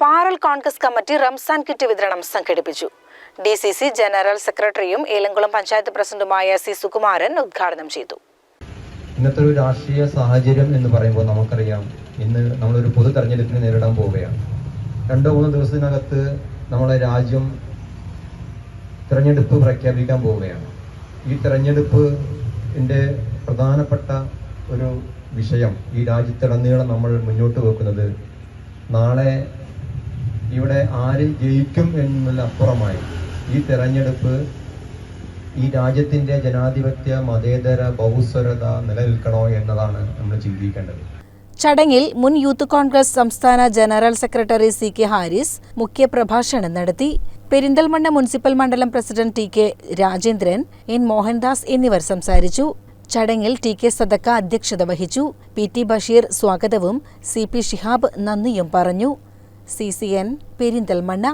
Paral Congress committee Ramzan kit വിതരണം സംഘടിപ്പിച്ചു. D C C general സെക്രട്ടറിയും ഏലംകുളം പഞ്ചായത്ത് പ്രസിഡന്റുമായ സി സുകുമാരൻ ഉദ്ഘാടനം ചെയ്തു. ഇന്നത്തെ ഒരു രാഷ്ട്രീയ സാഹചര്യം എന്ന് പറയുമ്പോൾ നമുക്കറിയാം. ഇന്ന് നമ്മളൊരു പൊതു തെരഞ്ഞെടുപ്പിനെ നേരിടാൻ പോവുകയാണ്. രണ്ടോ മൂന്നോ ദിവസത്തിനകത്ത് നമ്മളെ രാജ്യം തിരഞ്ഞെടുപ്പ് പ്രഖ്യാപിക്കാൻ പോവുകയാണ്. ഈ തിരഞ്ഞെടുപ്പിന്റെ പ്രധാനപ്പെട്ട ഒരു വിഷയം ഈ രാജ്യത്തിടനീളം നമ്മൾ മുന്നോട്ട് വെക്കുന്നത് നാളെ ആര് ജയിക്കും എന്നതിലപ്പുറമായി ഈ തെരഞ്ഞെടുപ്പ് ഈ രാജ്യത്തിന്റെ ജനാധിപത്യ മതേതര ബഹുസ്വരത നിലനിൽക്കണോ എന്നതാണ് നമ്മൾ ചിന്തിക്കേണ്ടത്. ചടങ്ങിൽ മുൻ യൂത്ത് കോൺഗ്രസ് സംസ്ഥാന general secretary C K Haris മുഖ്യപ്രഭാഷണം നടത്തി. പെരിന്തൽമണ്ണ മുനിസിപ്പൽ മണ്ഡലം president T K Rajendran N Mohandas എന്നിവർ സംസാരിച്ചു. ചടങ്ങിൽ ടി കെ സദക്ക അധ്യക്ഷത വഹിച്ചു. പി ടി ബഷീർ സ്വാഗതവും സി പി ഷിഹാബ് നന്ദിയും പറഞ്ഞു. C C N Perinthalmanna